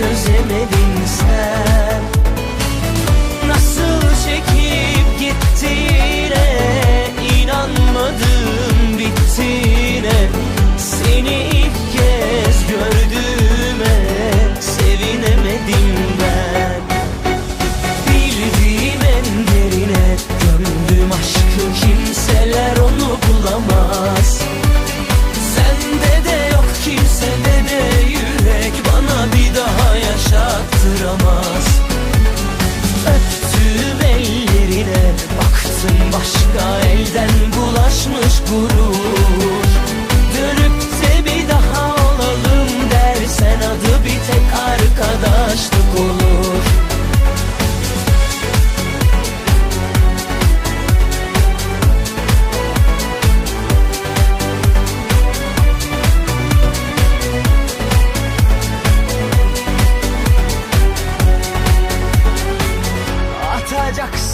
çözemedin sen.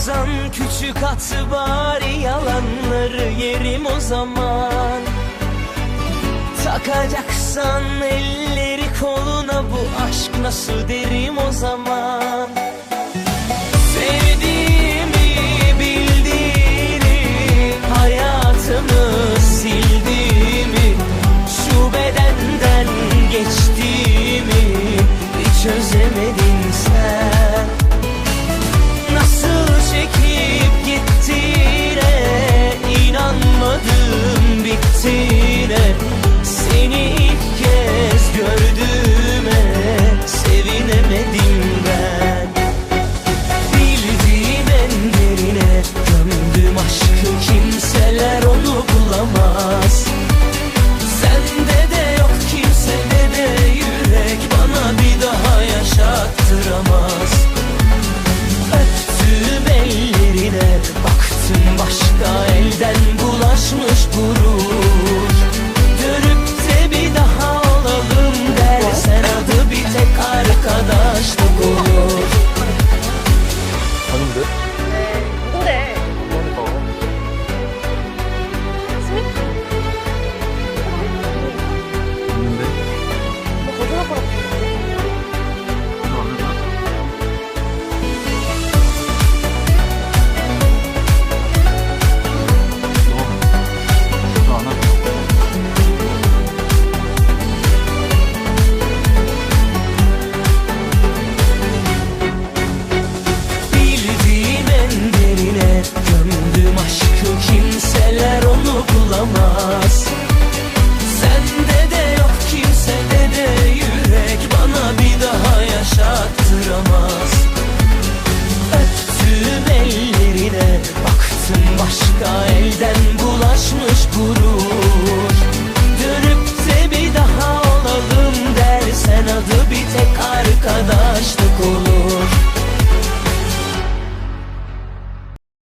yazan küçük atı bari yalanları yerim o zaman. Takacaksan elleri koluna bu aşk nasıl derim o zaman? Aşka elden bulaşmış gurur.